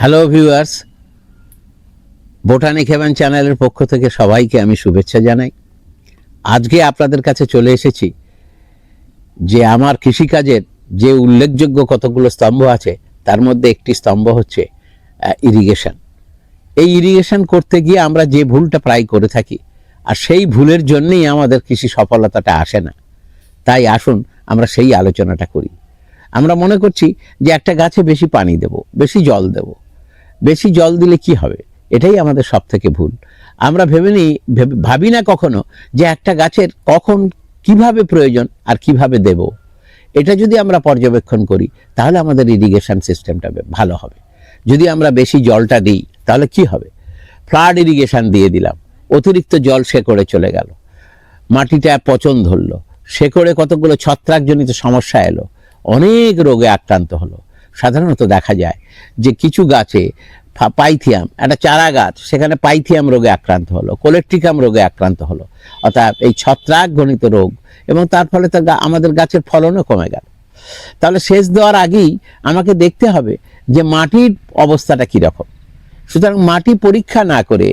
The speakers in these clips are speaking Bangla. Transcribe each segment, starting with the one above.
হ্যালো ভিউয়ার্স বোটানিক হেভেন চ্যানেলের পক্ষ থেকে সবাইকে আমি শুভেচ্ছা জানাই। আজকে আপনাদের কাছে চলে এসেছি যে আমার কৃষিকাজের যে উল্লেখযোগ্য কতগুলো স্তম্ভ আছে, তার মধ্যে একটি স্তম্ভ হচ্ছে ইরিগেশন এই ইরিগেশন করতে গিয়ে আমরা যে ভুলটা প্রায় করে থাকি, আর সেই ভুলের জন্যেই আমাদের কৃষি সফলতাটা আসে না। তাই আসুন, আমরা সেই আলোচনাটা করি। আমরা মনে করছি যে একটা গাছে বেশি পানি দেব, বেশি জল দেব। বেশি জল দিলে কি হবে? এটাই আমাদের সব থেকে ভুল। আমরা ভেবে নিই, ভেবে- না কখনো যে একটা গাছের কখন কীভাবে প্রয়োজন আর কীভাবে দেব। এটা যদি আমরা পর্যবেক্ষণ করি, তাহলে আমাদের ইরিগেশন সিস্টেমটা ভালো হবে। যদি আমরা বেশি জলটা দিই, তাহলে কি হবে? ফ্লাড ইরিগেশন দিয়ে দিলাম, অতিরিক্ত জল শেকড়ে চলে গেল। মাটিটা পচন ধরলো, শেকড়ে কতগুলো ছত্রাকজনিত সমস্যা এলো, অনেক রোগে আক্রান্ত হলো। সাধারণত দেখা যায় যে কিছু গাছে পাইথিয়াম, একটা চারা গাছ, সেখানে পাইথিয়াম রোগে আক্রান্ত হলো কোলেট্রিকাম রোগে আক্রান্ত হলো, অর্থাৎ এই ছত্রাকজনিত রোগ, এবং তার ফলে তার আমাদের গাছের ফলনও কমে গেল। তাহলে সেচ দেওয়ার আগেই আমাকে দেখতে হবে যে মাটির অবস্থাটা কীরকম। সুতরাং মাটি পরীক্ষা না করে,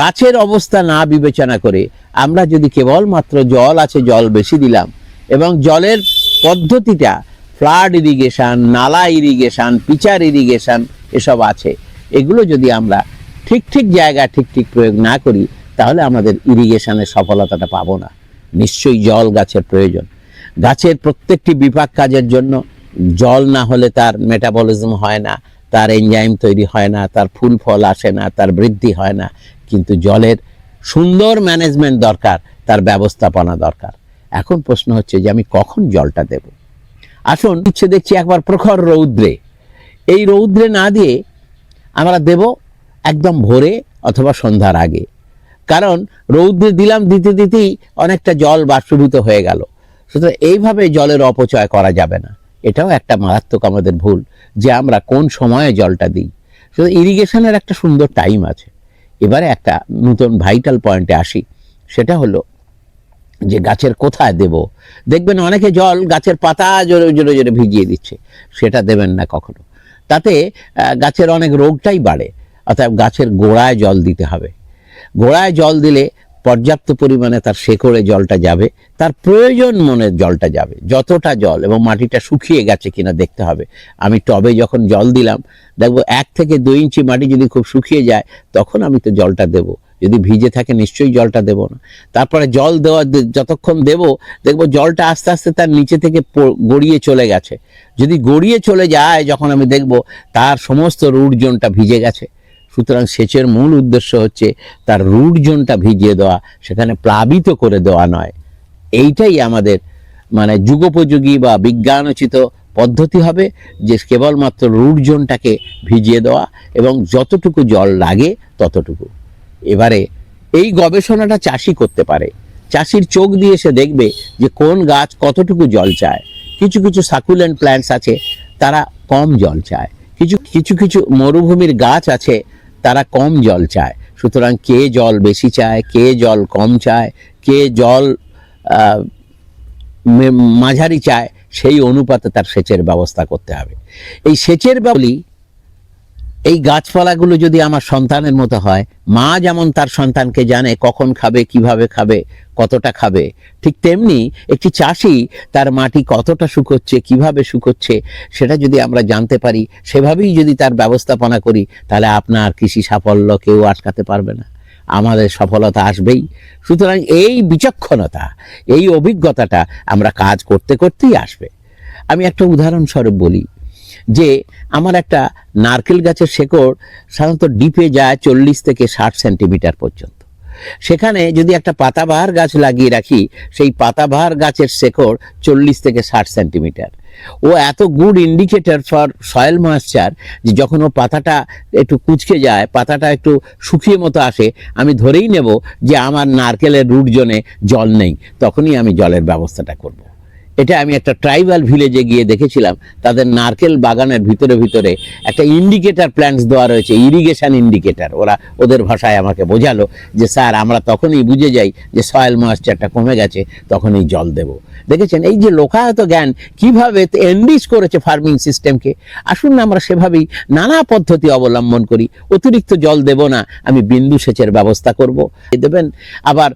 গাছের অবস্থা না বিবেচনা করে, আমরা যদি কেবলমাত্র জল আছে, জল বেশি দিলাম, এবং জলের পদ্ধতিটা ফ্লাড ইরিগেশন, নালা ইরিগেশন, পিচার ইরিগেশন এসব আছে। এগুলো যদি আমরা ঠিক ঠিক জায়গায় ঠিক ঠিক প্রয়োগ না করি, তাহলে আমাদের ইরিগেশনের সফলতাটা পাবো না। নিশ্চয়ই জল গাছের প্রয়োজন। গাছের প্রত্যেকটি বিপাক কাজের জন্য জল না হলে তার মেটাবলিজম হয় না, তার এনজাইম তৈরি হয় না, তার ফুল ফল আসে না, তার বৃদ্ধি হয় না। কিন্তু জলের সুন্দর ম্যানেজমেন্ট দরকার, তার ব্যবস্থাপনা দরকার। এখন প্রশ্ন হচ্ছে যে আমি কখন জলটা দেব? আসুন ইচ্ছে দেখছি একবার প্রখর রৌদ্রে। এই রৌদ্রে না দিয়ে আমরা দেব একদম ভোরে অথবা সন্ধ্যার আগে। কারণ রৌদ্রে দিলাম, দিতে দিতেই অনেকটা জল বাষ্পীভূত হয়ে গেল। সুতরাং এইভাবে জলের অপচয় করা যাবে না। এটাও একটা মারাত্মক আমাদের ভুল, যে আমরা কোন সময়ে জলটা দিই। সুতরাং ইরিগেশনের একটা সুন্দর টাইম আছে। এবারে একটা নতুন ভাইটাল পয়েন্টে আসি। সেটা হলো যে গাছের কোথায় দেব? দেখবেন অনেকে জল গাছের পাতা জোরে জোরে জোরে ভিজিয়ে দিচ্ছে। সেটা দেবেন না কখনো। তাতে গাছের অনেক রোগটাই বাড়ে। অর্থাৎ গাছের গোড়ায় জল দিতে হবে। গোড়ায় জল দিলে পর্যাপ্ত পরিমাণে তার শেকড়ে জলটা যাবে। তার প্রয়োজন মনে জলটা যাবে। যতটা জল এবং মাটিটা শুকিয়ে গেছে কিনা দেখতে হবে। আমি টবে যখন জল দিলাম, দেখব এক থেকে দুই ইঞ্চি মাটি যদি খুব শুকিয়ে যায়, তখন আমি তো জলটা দেব। যদি ভিজে থাকে নিশ্চয়ই জলটা দেব না। তারপরে জল দেওয়া যতক্ষণ দেব, দেখব জলটা আস্তে আস্তে তার নিচে থেকে গড়িয়ে চলে গেছে। যদি গড়িয়ে চলে যায়, যখন আমি দেখব তার সমস্ত রুট জোনটা ভিজে গেছে। সুতরাং সেচের মূল উদ্দেশ্য হচ্ছে তার রুট জোনটা ভিজিয়ে দেওয়া, সেখানে প্লাবিত করে দেওয়া নয়। এইটাই আমাদের মানে যুগোপযোগী বা বিজ্ঞানোচিত পদ্ধতি হবে, যে কেবলমাত্র রুট জোনটাকে ভিজিয়ে দেওয়া এবং যতটুকু জল লাগে ততটুকু। এবারে এই গবেষণাটা চাষি করতে পারে। চাষির চোখ দিয়ে সে দেখবে যে কোন গাছ কতটুকু জল চায়। কিছু কিছু সাকুলেন্ট প্ল্যান্টস আছে, তারা কম জল চায়। কিছু কিছু কিছু মরুভূমির গাছ আছে, তারা কম জল চায়। সুতরাং কে জল বেশি চায়, কে জল কম চায়, কে জল মাঝারি চায়, সেই অনুপাতে তার সেচের ব্যবস্থা করতে হবে। এই সেচের বলি এই গাছপালাগুলো যদি আমার সন্তানের মতো হয়, মা যেমন তার সন্তানকে জানে কখন খাবে, কীভাবে খাবে, কতটা খাবে, ঠিক তেমনি একটি চাষি তার মাটি কতটা শুকোচ্ছে, কীভাবে শুকোচ্ছে, সেটা যদি আমরা জানতে পারি, সেভাবেই যদি তার ব্যবস্থাপনা করি, তাহলে আপনার কৃষি সাফল্য কেউ আটকাতে পারবে না। আমাদের সফলতা আসবেই। সুতরাং এই বিচক্ষণতা, এই অভিজ্ঞতাটা আমরা কাজ করতে করতেই আসবে। আমি একটা উদাহরণস্বরূপ বলি। যে আমার একটা নারকেল গাছের শেকড় সাধারণত ডিপে যায় চল্লিশ থেকে ষাট সেন্টিমিটার পর্যন্ত সেখানে যদি একটা পাতাবাহার গাছ লাগিয়ে রাখি, সেই পাতাবাহার গাছের শেকড় চল্লিশ থেকে ষাট সেন্টিমিটার ও এত good indicator for soil moisture যে যখন ও পাতাটা একটু কুচকে যায়, পাতাটা একটু শুকিয়ে মতো আসে, আমি ধরেই নেব যে আমার নারকেলের রুট জোনে জল নেই, তখনই আমি জলের ব্যবস্থাটা করব। এটা আমি একটা ট্রাইবাল ভিলেজে গিয়ে দেখেছিলাম। তাদের নারকেল বাগানের ভিতরে ভিতরে একটা ইন্ডিকেটার প্ল্যান্টস দেওয়া রয়েছে ইরিগেশন ইন্ডিকেটার ওরা ওদের ভাষায় আমাকে বোঝালো যে, স্যার, আমরা তখনই বুঝে যাই যে সয়েল ময়েশ্চারটা কমে গেছে, তখনই জল দেব। দেখেছেন? এই যে লোকায়ত জ্ঞান, কীভাবে এন্ডিস করেছে ফার্মিং সিস্টেমকে আসুন না, আমরা সেভাবেই নানা পদ্ধতি অবলম্বন করি। অতিরিক্ত জল দেব না, আমি বিন্দু সেচের ব্যবস্থা করব। দেবেন? আবার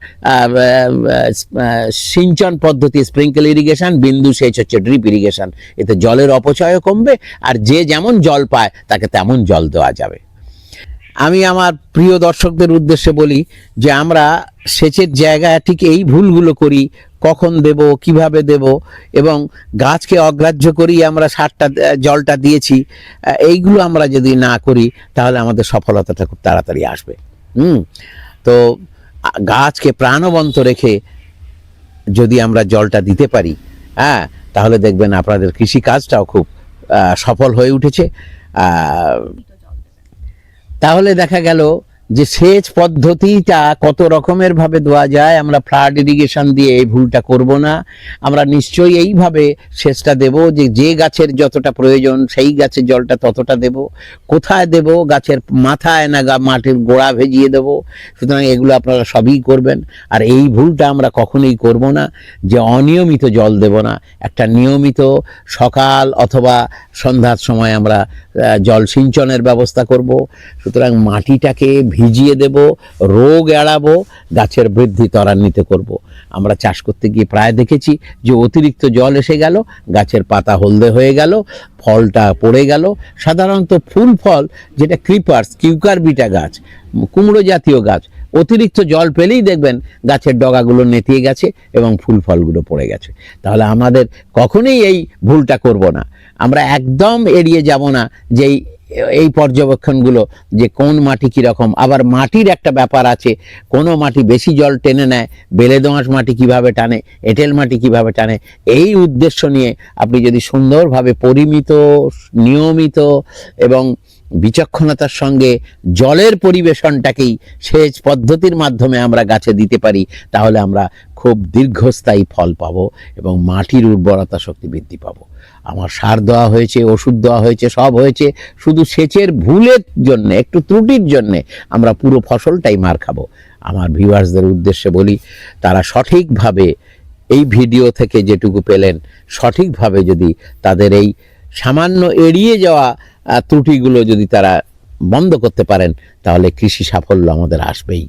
সিঞ্চন পদ্ধতি স্প্রিঙ্কেল ইরিগেশন বিন্দু সেচ হচ্ছে ড্রিপ ইরিগেশন এতে জলের অপচয়ও কমবে আর যে যেমন জল পায়, তাকে তেমন জল দেওয়া যাবে। আমি আমার প্রিয় দর্শকদের উদ্দেশ্যে বলি যে আমরা সেচের জায়গায় ঠিক এই ভুলগুলো করি, কখন দেব, কীভাবে দেব এবং গাছকে অগ্রাহ্য করি আমরা সারটা, জলটা দিয়েছি, এইগুলো আমরা যদি না করি, তাহলে আমাদের সফলতাটা খুব তাড়াতাড়ি আসবে। হুম, তো গাছকে প্রাণবন্ত রেখে যদি আমরা জলটা দিতে পারি হ্যাঁ তাহলে দেখবেন আপনাদের কৃষি কাজটাও খুব সফল হয়ে উঠেছে। তাহলে দেখা গেল যে সেচ পদ্ধতিটা কত রকমের ভাবে দেওয়া যায়, আমরা ফ্লাড ইরিগেশন দিয়ে এই ভুলটা করব না। আমরা নিশ্চয়ই এইভাবে সেচটা দেব যে যে গাছের যতটা প্রয়োজন, সেই গাছের জলটা ততটা দেব। কোথায় দেব? গাছের মাথায় না মাটির গোড়া ভেজিয়ে দেব? সুতরাং এগুলো আপনারা সবই করবেন। আর এই ভুলটা আমরা কখনোই করব না, যে অনিয়মিত জল দেব না। একটা নিয়মিত সকাল অথবা সন্ধ্যার সময় আমরা জল সিঞ্চনের ব্যবস্থা করব। সুতরাং মাটিটাকে ভিজিয়ে দেব, রোগ এড়াবো, গাছের বৃদ্ধি ত্বরান্বিত করব। আমরা চাষ করতে গিয়ে প্রায় দেখেছি যে অতিরিক্ত জল এসে গেল, গাছের পাতা হলদে হয়ে গেল, ফলটা পড়ে গেল। সাধারণত ফুল ফল, যেটা ক্রিপার্স, কিউকারবিটা গাছ, কুমড়ো জাতীয় গাছ, অতিরিক্ত জল পেলেই দেখবেন গাছের ডগাগুলো নেতিয়ে গেছে এবং ফুল ফলগুলো পড়ে গেছে। তাহলে আমাদের কখনোই এই ভুলটা করব না। আমরা একদম এড়িয়ে যাব না যে এই পর্যবেক্ষণগুলো যে কোন মাটি কীরকম, আবার মাটির একটা ব্যাপার আছে, কোনো মাটি বেশি জল টেনে নেয়, বেলে দোঁয়াশ মাটি কীভাবে টানে, এঁটেল মাটি কীভাবে টানে, এই উদ্দেশ্য নিয়ে আপনি যদি সুন্দরভাবে পরিমিত, নিয়মিত এবং বিচক্ষণতার সঙ্গে জলের পরিবেশনটাকেই সেচ পদ্ধতির মাধ্যমে আমরা গাছে দিতে পারি, তাহলে আমরা খুব দীর্ঘস্থায়ী ফল পাব এবং মাটির উর্বরতা শক্তি বৃদ্ধি পাব। আমার সার দেওয়া হয়েছে, ওষুধ দেওয়া হয়েছে, সব হয়েছে, শুধু সেচের ভুলের জন্য, একটু ত্রুটির জন্যে আমরা পুরো ফসলটাই মার খাব। আমার ভিউয়ার্সদের উদ্দেশ্যে বলি, তারা সঠিকভাবে এই ভিডিও থেকে যেটুকু পেলেন, সঠিকভাবে যদি তাদের এই সামান্য এড়িয়ে যাওয়া ত্রুটিগুলো যদি তারা বন্ধ করতে পারেন তাহলে কৃষি সাফল্য আমাদের আসবেই।